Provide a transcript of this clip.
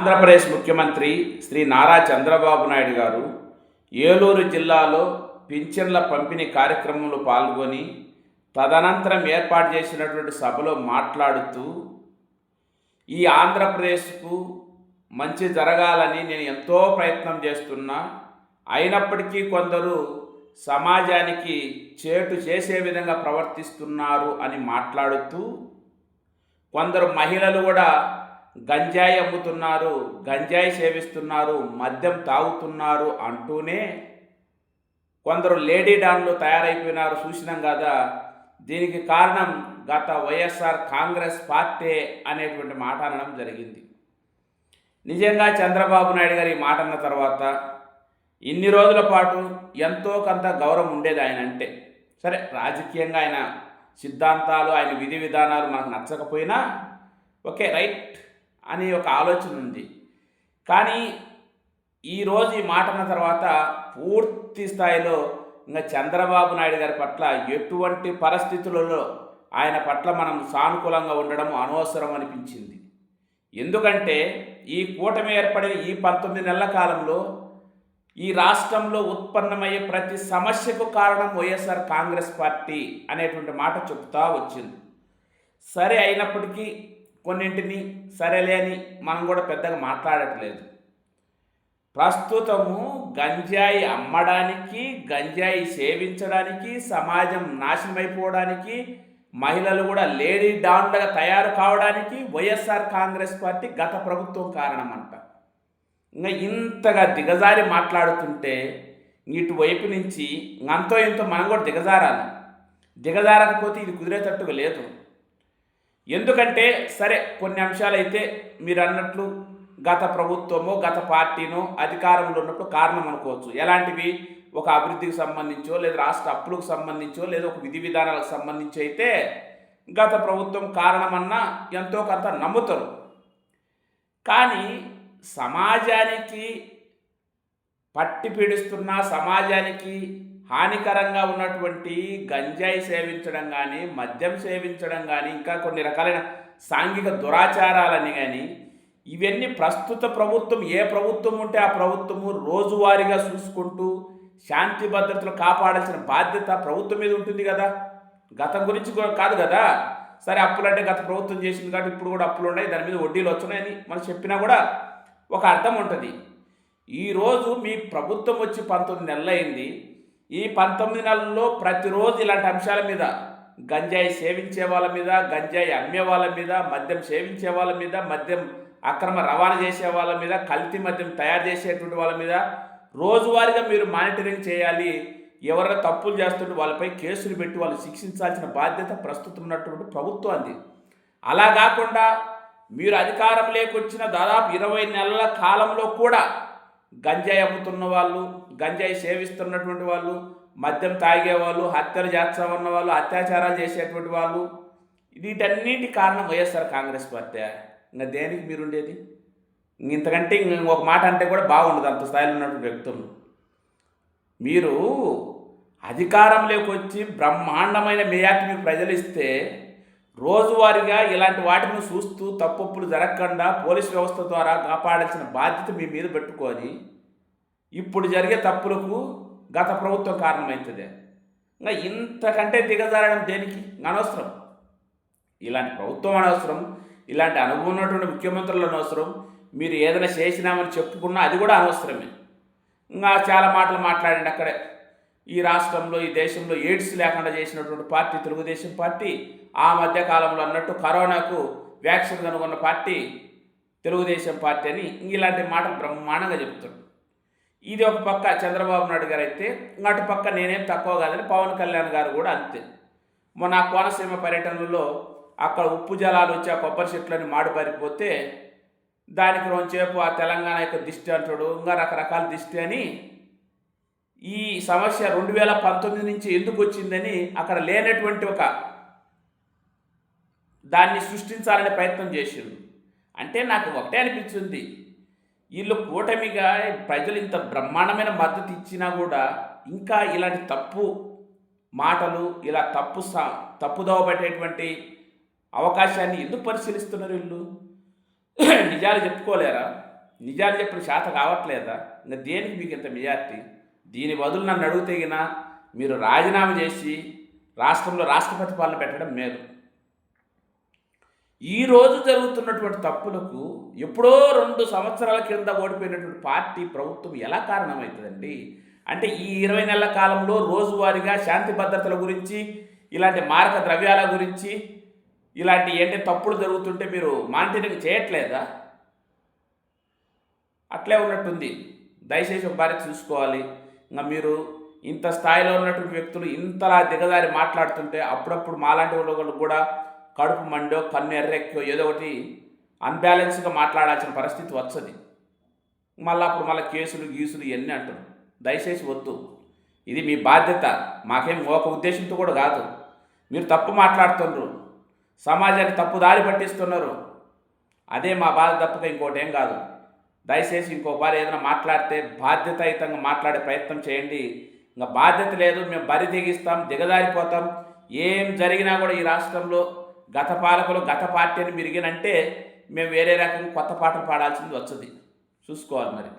ఆంధ్రప్రదేశ్ ముఖ్యమంత్రి శ్రీ నారా చంద్రబాబు నాయుడు గారు ఏలూరు జిల్లాలో పింఛన్ల పంపిణీ కార్యక్రమంలో పాల్గొని తదనంతరం ఏర్పాటు చేసినటువంటి సభలో మాట్లాడుతూ ఈ ఆంధ్రప్రదేశ్కు మంచి జరగాలని నేను ఎంతో ప్రయత్నం చేస్తున్నా. అయినప్పటికీ కొందరు సమాజానికి చేటు చేసే విధంగా ప్రవర్తిస్తున్నారు అని మాట్లాడుతూ కొందరు మహిళలు కూడా గంజాయి అమ్ముతున్నారు గంజాయి సేవిస్తున్నారు మద్యం తాగుతున్నారు అంటూనే కొందరు లేడీ డాన్లు తయారైపోయినారు. చూసినాం కదా దీనికి కారణం గత వైఎస్ఆర్ కాంగ్రెస్ పార్టీ అనేటువంటి మాట అనడం జరిగింది. నిజంగా చంద్రబాబు నాయుడు గారి మాట అన్న తర్వాత ఇన్ని రోజుల పాటు ఎంతో కొంత గౌరవం ఉండేది ఆయన అంటే. సరే రాజకీయంగా ఆయన సిద్ధాంతాలు ఆయన విధి విధానాలు మనకు నచ్చకపోయినా ఓకే రైట్. అని ఒక ఆలోచన ఉంది. కానీ ఈరోజు ఈ మాటన తర్వాత పూర్తి స్థాయిలో ఇంకా చంద్రబాబు నాయుడు గారి పట్ల ఎటువంటి పరిస్థితులలో ఆయన పట్ల మనం సానుకూలంగా ఉండడం అనవసరం అనిపించింది. ఎందుకంటే ఈ కూటమి ఏర్పడిన ఈ పంతొమ్మిది నెలల కాలంలో ఈ రాష్ట్రంలో ఉత్పన్నమయ్యే ప్రతి సమస్యకు కారణం వైఎస్ఆర్ కాంగ్రెస్ పార్టీ అనేటువంటి మాట చెప్తా వచ్చింది. సరే అయినప్పటికీ కొన్నింటిని సరేలే అని మనం కూడా పెద్దగా మాట్లాడట్లేదు. ప్రస్తుతము గంజాయి అమ్మడానికి గంజాయి సేవించడానికి సమాజం నాశనమైపోవడానికి మహిళలు కూడా లేడీ డాన్లుగా తయారు కావడానికి వైఎస్ఆర్ కాంగ్రెస్ పార్టీ గత ప్రభుత్వం కారణమంట. ఇంకా ఇంతగా దిగజారి మాట్లాడుతుంటే ఇటువైపు నుంచి అంతో ఇంతో మనం కూడా దిగజారాలి. దిగజారకపోతే ఇది కుదిరేటట్టుగా లేదు. ఎందుకంటే సరే కొన్ని అంశాలైతే మీరు అన్నట్లు గత ప్రభుత్వమో గత పార్టీనో అధికారంలో ఉన్నప్పుడు కారణం అనుకోవచ్చు. ఎలాంటివి? ఒక అభివృద్ధికి సంబంధించో లేదా రాష్ట్ర అప్పులకు సంబంధించో లేదా ఒక విధి విధానాలకు సంబంధించి అయితే గత ప్రభుత్వం కారణమన్నా ఎంతో కొంత నమ్ముతారు. కానీ సమాజానికి పట్టి పీడిస్తున్న సమాజానికి హానికరంగా ఉన్నటువంటి గంజాయి సేవించడం కానీ మద్యం సేవించడం కానీ ఇంకా కొన్ని రకాలైన సాంఘిక దురాచారాలని కానీ ఇవన్నీ ప్రస్తుత ప్రభుత్వం ఏ ప్రభుత్వం ఉంటే ఆ ప్రభుత్వము రోజువారీగా చూసుకుంటూ శాంతి భద్రతలు కాపాడాల్సిన బాధ్యత ప్రభుత్వం మీద ఉంటుంది కదా. గతం గురించి కూడా కాదు కదా. సరే అప్పులు అంటే గత ప్రభుత్వం చేసింది కాబట్టి ఇప్పుడు కూడా అప్పులు ఉన్నాయి దాని మీద వడ్డీలు వచ్చినాయని మనం చెప్పినా కూడా ఒక అర్థం ఉంటుంది. ఈరోజు మీ ప్రభుత్వం వచ్చి పంతొమ్మిది నెలలు అయింది ఈ పంతొమ్మిది నెలల్లో ప్రతిరోజు ఇలాంటి అంశాల మీద గంజాయి సేవించే వాళ్ళ మీద గంజాయి అమ్మే వాళ్ళ మీద మద్యం సేవించే వాళ్ళ మీద మద్యం అక్రమ రవాణా చేసే వాళ్ళ మీద కల్తీ మద్యం తయారు చేసేటువంటి వాళ్ళ మీద రోజువారీగా మీరు మానిటరింగ్ చేయాలి. ఎవరైనా తప్పులు చేస్తుంటే వాళ్ళపై కేసులు పెట్టి వాళ్ళు శిక్షించాల్సిన బాధ్యత ప్రస్తుతం ఉన్నటువంటి ప్రభుత్వాన్ని అలా కాకుండా మీరు అధికారం లేకొచ్చిన దాదాపు ఇరవై నెలల కాలంలో కూడా గంజాయి అమ్ముతున్న వాళ్ళు గంజాయి సేవిస్తున్నటువంటి వాళ్ళు మద్యం తాగేవాళ్ళు హత్యలు చేస్తామన్న వాళ్ళు అత్యాచారాలు చేసేటువంటి వాళ్ళు వీటన్నిటి కారణం వైఎస్ఆర్ కాంగ్రెస్ పార్టీ. ఇంకా దేనికి మీరు ఉండేది ఇంతకంటే ఇంకొక మాట అంటే కూడా బాగుండదు అంత స్థాయిలో ఉన్నటువంటి వ్యక్తులు. మీరు అధికారంలోకి వచ్చి బ్రహ్మాండమైన మేయాకి మీకు ప్రజలు ఇస్తే రోజువారీగా ఇలాంటి వాటిని చూస్తూ తప్పులు జరగకుండా పోలీస్ వ్యవస్థ ద్వారా కాపాడాల్సిన బాధ్యత మీ మీద పెట్టుకొని ఇప్పుడు జరిగే తప్పులకు గత ప్రభుత్వం కారణమవుతుంది ఇంకా ఇంతకంటే దిగజారడం దేనికి? అనవసరం. ఇలాంటి ప్రభుత్వం అనవసరం. ఇలాంటి అనుభవం ఉన్నటువంటి ముఖ్యమంత్రులు అనవసరం. మీరు ఏదైనా చేసినామని చెప్పుకున్నా అది కూడా అనవసరమే. ఇంకా చాలా మాటలు మాట్లాడండి అక్కడే. ఈ రాష్ట్రంలో ఈ దేశంలో ఎయిడ్స్ లేకుండా చేసినటువంటి పార్టీ తెలుగుదేశం పార్టీ ఆ మధ్య కాలంలో అన్నట్టు కరోనాకు వ్యాక్సిన్ కనుగొన్న పార్టీ తెలుగుదేశం పార్టీ అని ఇలాంటి మాటలు బ్రహ్మాండంగా చెప్తాడు ఇది ఒక పక్క చంద్రబాబు నాయుడు గారు అయితే అటు పక్క నేనేం తక్కువ కాదని పవన్ కళ్యాణ్ గారు కూడా అంతే. మొన్న కోనసీమ పర్యటనలో అక్కడ ఉప్పు జలాలు వచ్చి ఆ కొబ్బరి చెట్లని మాడిపారిపోతే దానికి రోజుసేపు ఆ తెలంగాణ యొక్క దిష్టి అంటాడు ఇంకా రకరకాల దిష్టి అని ఈ సమస్య రెండు వేల పంతొమ్మిది నుంచి ఎందుకు వచ్చిందని అక్కడ లేనటువంటి ఒక దాన్ని సృష్టించాలనే ప్రయత్నం చేసిండు. అంటే నాకు ఒకటే అనిపించింది వీళ్ళు కూటమిగా ప్రజలు ఇంత బ్రహ్మాండమైన మద్దతు ఇచ్చినా కూడా ఇంకా ఇలాంటి తప్పు మాటలు ఇలా తప్పు సా తప్పుదోవ పెట్టేటువంటి అవకాశాన్ని ఎందుకు పరిశీలిస్తున్నారు వీళ్ళు? నిజాలు చెప్పుకోలేరా? నిజాలు చెప్పిన శాత కావట్లేదా? ఇంకా దేనికి మీకు ఇంత మెజార్టీ? దీని బదులు నన్ను అడుగుతేగినా మీరు రాజీనామా చేసి రాష్ట్రంలో రాష్ట్రపతి పాలన పెట్టడం మేలు. ఈరోజు జరుగుతున్నటువంటి తప్పులకు ఎప్పుడో రెండు సంవత్సరాల కింద ఓడిపోయినటువంటి పార్టీ ప్రభుత్వం ఎలా కారణమవుతుందండి? అంటే ఈ ఇరవై నెలల కాలంలో రోజువారీగా శాంతి భద్రతల గురించి ఇలాంటి మారక ద్రవ్యాల గురించి ఇలాంటి ఏంటి తప్పులు జరుగుతుంటే మీరు మానిటరింగ్ చేయట్లేదా? అట్లే ఉన్నట్టుంది. దయచేసి ఒకసారి చూసుకోవాలి. ఇంకా మీరు ఇంత స్థాయిలో ఉన్నటువంటి వ్యక్తులు ఇంతలా దిగదారి మాట్లాడుతుంటే అప్పుడప్పుడు మాలాంటి వాళ్ళు కూడా కడుపు మండో కన్ను ఎర్రెక్కో ఏదో ఒకటి అన్బ్యాలెన్స్గా మాట్లాడాల్సిన పరిస్థితి వచ్చది. మళ్ళీ అప్పుడు మళ్ళీ కేసులు గీసులు ఇవన్నీ అంటారు. దయచేసి వద్దు. ఇది మీ బాధ్యత. మాకేం ఒక ఉద్దేశంతో కూడా కాదు. మీరు తప్పు మాట్లాడుతున్నారు. సమాజాన్ని తప్పు దారి పట్టిస్తున్నారు. అదే మా బాధ తప్పక ఇంకోటి ఏం కాదు. దయచేసి ఇంకోసారి ఏదైనా మాట్లాడితే బాధ్యతాయుతంగా మాట్లాడే ప్రయత్నం చేయండి. ఇంకా బాధ్యత లేదు. మేము బరి దిగిస్తాం దిగదారిపోతాం ఏం జరిగినా కూడా ఈ రాష్ట్రంలో గత పాలకులు గత పార్టీ అని మిరిగినంటే మేము వేరే రకంగా కొత్త పాటలు పాడాల్సింది వచ్చుది. చూసుకోవాలి మరి.